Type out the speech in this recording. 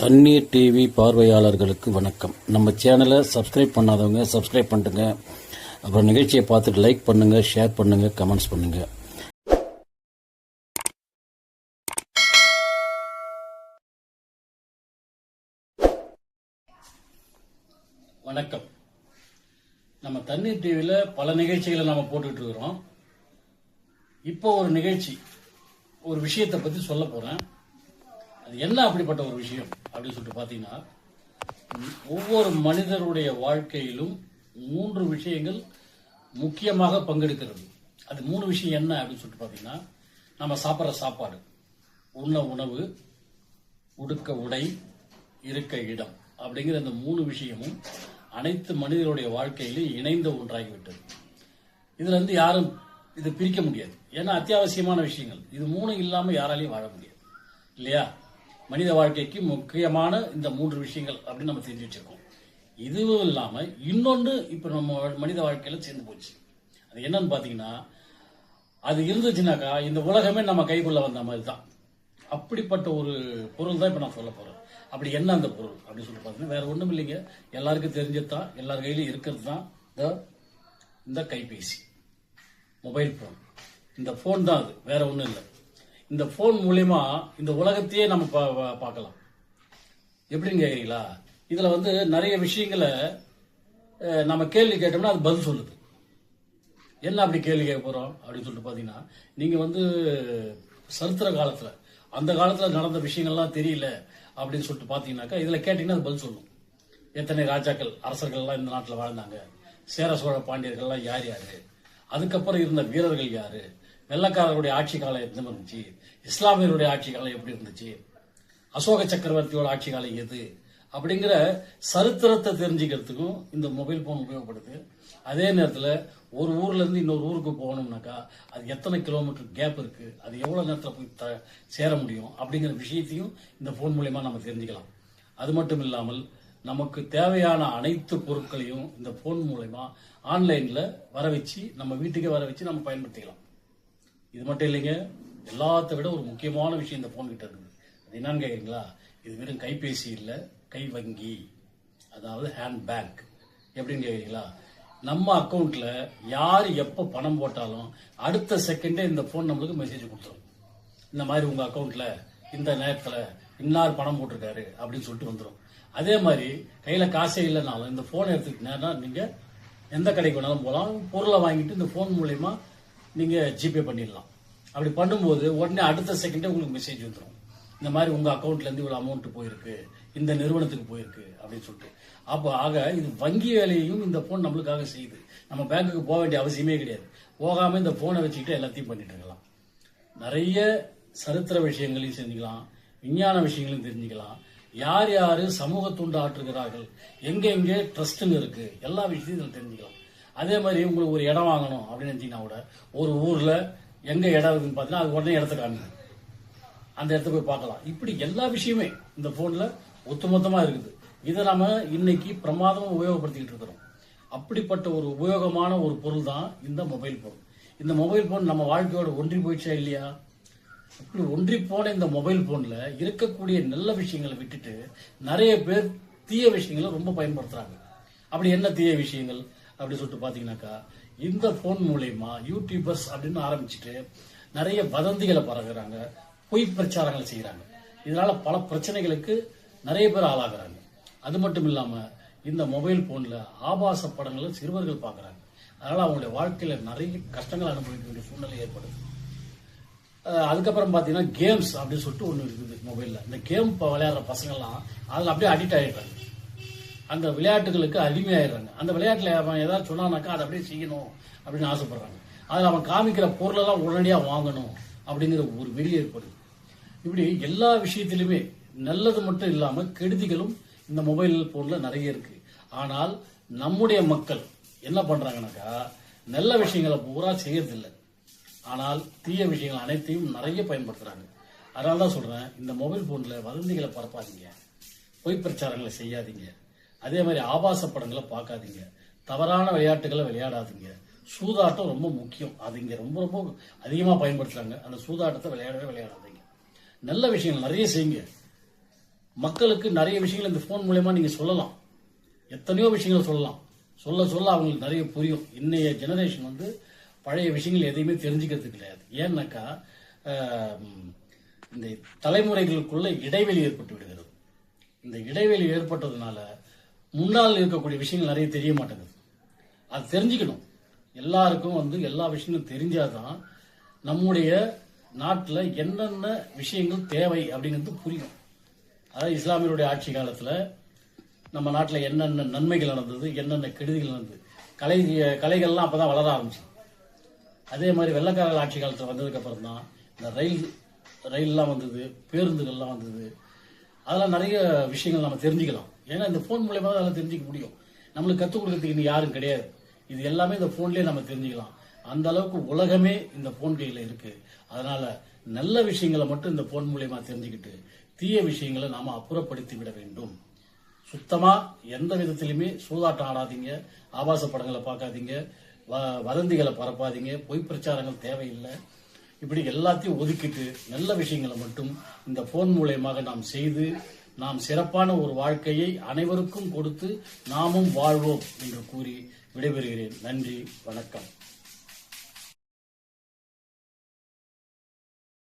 தண்ணீர் டிவி பார்வையாளர்களுக்கு வணக்கம். நம்ம சேனலை சப்ஸ்கிரைப் பண்ணாதவங்க சப்ஸ்கிரைப் பண்ணுங்க அப்புறம் நிகழ்ச்சியை பார்த்துட்டு லைக் பண்ணுங்க ஷேர் பண்ணுங்க கமெண்ட்ஸ் பண்ணுங்க. வணக்கம். நம்ம தண்ணீர் டிவியில் பல நிகழ்ச்சிகளை நம்ம போட்டுட்டு இருக்கிறோம். இப்போ ஒரு நிகழ்ச்சி ஒரு விஷயத்தை பற்றி சொல்ல போறேன். அது என்ன அப்படிப்பட்ட ஒரு விஷயம் அப்படின்னு சொல்லிட்டு பார்த்தீங்கன்னா ஒவ்வொரு மனிதருடைய வாழ்க்கையிலும் மூன்று விஷயங்கள் முக்கியமாக பங்கெடுக்கிறது. அது மூணு விஷயம் என்ன அப்படின்னு சொல்லிட்டு பார்த்தீங்கன்னா நம்ம சாப்பிட்ற சாப்பாடு. உண்ண உணவு உடுக்க உடை இருக்க இடம் அப்படிங்கிற இந்த மூணு விஷயமும் அனைத்து மனிதருடைய வாழ்க்கையிலும் இணைந்த ஒன்றாகிவிட்டது. இதுல இருந்து யாரும் இது பிரிக்க முடியாது. ஏன்னா அத்தியாவசியமான விஷயங்கள். இது மூணு இல்லாமல் யாராலையும் வாழ முடியாது. இல்லையா? மனித வாழ்க்கைக்கு முக்கியமான இந்த மூன்று விஷயங்கள் அப்படின்னு நம்ம தெரிஞ்சு வச்சிருக்கோம். இதுவும் இல்லாம இன்னொன்று இப்ப நம்ம மனித வாழ்க்கையில சேர்ந்து போச்சு. அது என்னன்னு பாத்தீங்கன்னா அது இருந்துச்சுனாக்கா இந்த உலகமே நம்ம கைக்குள்ள வந்த மாதிரி தான் அப்படிப்பட்ட ஒரு பொருள் தான் இப்ப நான் சொல்ல போறேன். அப்படி என்ன அந்த பொருள் அப்படின்னு சொல்லி பார்த்தீங்கன்னா வேற ஒண்ணும் இல்லைங்க. எல்லாருக்கும் தெரிஞ்சது தான் எல்லார் கையிலும் இருக்கிறது தான் இந்த இந்த கைபேசி. மொபைல் ஃபோன் இந்த ஃபோன் தான் அது. வேற ஒன்றும் இல்லை. இந்த ஃபோன் மூலயமா இந்த உலகத்தையே நம்ம பா- பார்க்கலாம். எப்படின்னு கேக்குறீங்களா? இதுல வந்து நிறைய விஷயங்களை நம்ம கேள்வி கேட்டோம்னா அது பதில் சொல்லுது. என்ன அப்படி கேள்வி கேட்க போறோம் அப்படின்னு சொல்லிட்டு பாத்தீங்கன்னா நீங்க வந்து சரித்திர காலத்துல அந்த காலத்துல நடந்த விஷயங்கள்லாம் தெரியல அப்படின்னு சொல்லிட்டு பாத்தீங்கன்னாக்கா இதுல கேட்டீங்கன்னா அது பதில் சொல்லும். எத்தனை ராஜாக்கள் அரசர்கள் எல்லாம் இந்த நாட்டில் வாழ்ந்தாங்க? சேர சோழ பாண்டியர்கள்லாம் யார் யாரு? அதுக்கப்புறம் இருந்த வீரர்கள் யாரு? வெள்ளக்காரர்களுடைய ஆட்சி காலம் எந்த இருந்துச்சு? இஸ்லாமியருடைய ஆட்சி காலம் எப்படி இருந்துச்சு? அசோக சக்கரவர்த்தியோட ஆட்சி காலம் எது? அப்படிங்கிற சரித்திரத்தை தெரிஞ்சுக்கிறதுக்கும் இந்த மொபைல் போன் உபயோகப்படுது. அதே நேரத்தில் ஒரு ஊர்ல இருந்து இன்னொரு ஊருக்கு போகணும்னாக்கா அது எத்தனை கிலோமீட்டர் கேப் இருக்கு? அது எவ்வளவு நேரத்தில் போய் த- சேர முடியும்? அப்படிங்கிற விஷயத்தையும் இந்த போன் மூலயமா நம்ம தெரிஞ்சுக்கலாம். அது மட்டும் இல்லாமல் நமக்கு தேவையான அனைத்து பொருட்களையும் இந்த போன் மூலயமா ஆன்லைன்ல வர வச்சு நம்ம வீட்டுக்கே வர வச்சு நம்ம பயன்படுத்திக்கலாம். இது மட்டும் இல்லைங்க எல்லாத்த விட ஒரு முக்கியமான விஷயம் இந்த போன் கிட்ட இருக்குது. அது என்னன்னு கேக்குறீங்களா? இது வெறும் கைபேசி இல்லை கை வங்கி. அதாவது ஹேண்ட் பேங்க் எப்படின்னு கேக்குறீங்களா? நம்ம அக்கௌண்ட்ல யார் எப்போ பணம் போட்டாலும் அடுத்த செகண்டே இந்த போன் நம்மளுக்கு மெசேஜ் கொடுத்துரும். இந்த மாதிரி உங்க அக்கௌண்ட்ல இந்த நேரத்தில் இன்னார் பணம் போட்டிருக்காரு அப்படின்னு சொல்லிட்டு வந்துடும் அதே மாதிரி கையில் காசே இல்லைனாலும் இந்த போன் எடுத்துக்கிட்டீங்கன்னா நீங்கள் எந்த கடைக்கு வேணாலும் போகலாம். பொருளை வாங்கிட்டு இந்த ஃபோன் மூலயமா நீங்க ஜிபே பண்ணிடலாம். அப்படி பண்ணும்போது உடனே அடுத்த செகண்டே உங்களுக்கு மெசேஜ் வந்துடும் இந்த மாதிரி உங்க அக்கௌண்ட்லேருந்து இருந்து இவ்வளவு அமௌண்ட் போயிருக்கு. இந்த நிறுவனத்துக்கு போயிருக்கு அப்படின்னு சொல்லிட்டு. அப்போ ஆக இது வங்கி வேலையையும் இந்த போன் நம்மளுக்காக செய்யுது. நம்ம பேங்க்குக்கு போக வேண்டிய அவசியமே கிடையாது. போகாம இந்த போனை வச்சுக்கிட்டு எல்லாத்தையும் பண்ணிட்டு இருக்கலாம். நிறைய சரித்திர விஷயங்களையும் செஞ்சுக்கலாம். விஞ்ஞான விஷயங்களையும் தெரிஞ்சுக்கலாம். யார் யாரு சமூகத்துண்டு ஆற்றுகிறார்கள்? எங்க எங்கே ட்ரஸ்ட்னு இருக்கு? எல்லா விஷயத்தையும் இதில் தெரிஞ்சுக்கலாம். அதே மாதிரி உங்களுக்கு ஒரு இடம் வாங்கணும் அப்படின்னு நினைச்சீங்கன்னா கூட ஒரு ஊரில் எங்கே இடம் இருக்குன்னு பார்த்தீங்கன்னா அது உடனே இடத்த காமிங்க. அந்த இடத்த போய் பார்க்கலாம். இப்படி எல்லா விஷயமே இந்த ஃபோனில் ஒத்துமொத்தமாக இருக்குது. இதை நாம் இன்னைக்கு பிரமாதமாக உபயோகப்படுத்திக்கிட்டு இருக்கிறோம். அப்படிப்பட்ட ஒரு உபயோகமான ஒரு பொருள் தான் இந்த மொபைல் ஃபோன் இந்த மொபைல் ஃபோன் நம்ம வாழ்க்கையோட ஒன்றி போயிடுச்சா இல்லையா? இப்படி ஒன்றி போன இந்த மொபைல் ஃபோனில் இருக்கக்கூடிய நல்ல விஷயங்களை விட்டுட்டு நிறைய பேர் தீய விஷயங்களை ரொம்ப பயன்படுத்துகிறாங்க அப்படி என்ன தீய விஷயங்கள்? அப்படின்னு சொல்லிட்டு பாத்தீங்கன்னாக்கா இந்த போன் மூலயமா யூடியூபர்ஸ் அப்படின்னு ஆரம்பிச்சுட்டு நிறைய வதந்திகளை பரகுறாங்க பொய் பிரச்சாரங்களை செய்யறாங்க இதனால பல பிரச்சனைகளுக்கு நிறைய பேர் ஆளாகிறாங்க. அது மட்டும் இல்லாம இந்த மொபைல் போன்ல ஆபாச படங்களை சிறுவர்கள் பார்க்குறாங்க. அதனால அவங்களுடைய வாழ்க்கையில நிறைய கஷ்டங்கள் அனுபவிக்க வேண்டிய சூழ்நிலை ஏற்படுது. அதுக்கப்புறம் பார்த்தீங்கன்னா கேம்ஸ் அப்படின்னு சொல்லிட்டு ஒன்று இருக்குது மொபைலில் இந்த கேம் இப்போ விளையாடுற பசங்கள்லாம் அதில் அப்படியே அடிக்ட் ஆகிடுறாங்க அந்த விளையாட்டுகளுக்கு அடிமையாயிடுறாங்க. அந்த விளையாட்டில் அவன் ஏதாவது சொன்னானாக்கா அதை அப்படியே செய்யணும் அப்படின்னு ஆசைப்படுறாங்க. அதில் அவன் காமிக்கிற பொருளெல்லாம் உடனடியாக வாங்கணும் அப்படிங்கிற ஒரு வெறி ஏற்படுது. இப்படி எல்லா விஷயத்திலுமே நல்லது மட்டும் இல்லாமல் கெடுதிகளும் இந்த மொபைல் ஃபோனில் நிறைய இருக்குது ஆனால் நம்முடைய மக்கள் என்ன பண்ணுறாங்கனாக்கா நல்ல விஷயங்களை பூரா செய்யறதில்லை. ஆனால் தீய விஷயங்கள் அனைத்தையும் நிறைய பயன்படுத்துகிறாங்க அதனால தான் சொல்கிறேன் இந்த மொபைல் ஃபோனில் வதந்திகளை பரப்பாதீங்க. பொய் பிரச்சாரங்களை செய்யாதீங்க. அதே மாதிரி ஆபாச படங்களை பார்க்காதீங்க. தவறான விளையாட்டுகளை விளையாடாதீங்க. சூதாட்டம் ரொம்ப முக்கியம். அது இங்கே ரொம்ப ரொம்ப அதிகமாக பயன்படுத்துறாங்க. அந்த சூதாட்டத்தை விளையாடவே விளையாடாதீங்க. நல்ல விஷயங்கள் நிறைய செய்யுங்க. மக்களுக்கு நிறைய விஷயங்கள் இந்த ஃபோன் மூலயமா நீங்கள் சொல்லலாம். எத்தனையோ விஷயங்கள் சொல்லலாம். சொல்ல சொல்ல அவங்களுக்கு நிறைய புரியும். இன்னைய ஜெனரேஷன் வந்து பழைய விஷயங்கள் எதையுமே தெரிஞ்சுக்கிறது கிடையாது. ஏன்னாக்கா இந்த தலைமுறைகளுக்குள்ள இடைவெளி ஏற்பட்டு விடுகிறது. இந்த இடைவெளி ஏற்பட்டதுனால முன்னால் இருக்கக்கூடிய விஷயங்கள் நிறைய தெரிய மாட்டேங்குது. அது தெரிஞ்சுக்கணும். எல்லாருக்கும் வந்து எல்லா விஷயங்களும் தெரிஞ்சாதான் நம்முடைய நாட்டில் என்னென்ன விஷயங்கள் தேவை அப்படிங்கிறது புரியும். அதாவது இஸ்லாமியருடைய ஆட்சி காலத்தில் நம்ம நாட்டில் என்னென்ன நன்மைகள் நடந்தது என்னென்ன கெடுதிகள் நடந்தது. கலை கலைகள்லாம் அப்போ தான் வளர ஆரம்பிச்சு. அதே மாதிரி வெள்ளக்காரர்கள் ஆட்சி காலத்தில் வந்ததுக்கப்புறம் தான் இந்த ரயில் ரயில்லாம் வந்தது பேருந்துகள்லாம் வந்தது. அதெல்லாம் நிறைய விஷயங்கள் நம்ம தெரிஞ்சுக்கலாம். ஏன்னா இந்த ஃபோன் மூலயமா தான் அதெல்லாம் தெரிஞ்சுக்க முடியும். நம்மளுக்கு கற்றுக் கொடுக்கறதுக்கு இன்னும் யாரும் கிடையாது. இது எல்லாமே இந்த ஃபோன்லேயே நம்ம தெரிஞ்சுக்கலாம். அந்த அளவுக்கு உலகமே இந்த ஃபோன் கையில் இருக்கு. அதனால நல்ல விஷயங்களை மட்டும் இந்த ஃபோன் மூலயமா தெரிஞ்சுக்கிட்டு தீய விஷயங்களை நாம அப்புறப்படுத்தி விட வேண்டும். சுத்தமா எந்த விதத்திலுமே சூதாட்டம் ஆடாதீங்க. ஆபாச படங்களை பார்க்காதீங்க. வ- வதந்திகளை பரப்பாதீங்க. பொய் பிரச்சாரங்கள் தேவையில்லை. இப்படி எல்லாத்தையும் ஒதுக்கிட்டு நல்ல விஷயங்களை மட்டும் இந்த போன் மூலயமாக நாம் செய்து நாம் சிறப்பான ஒரு வாழ்க்கையை அனைவருக்கும் கொடுத்து நாமும் வாழ்வோம் என்று கூறி விடைபெறுகிறேன். நன்றி வணக்கம்.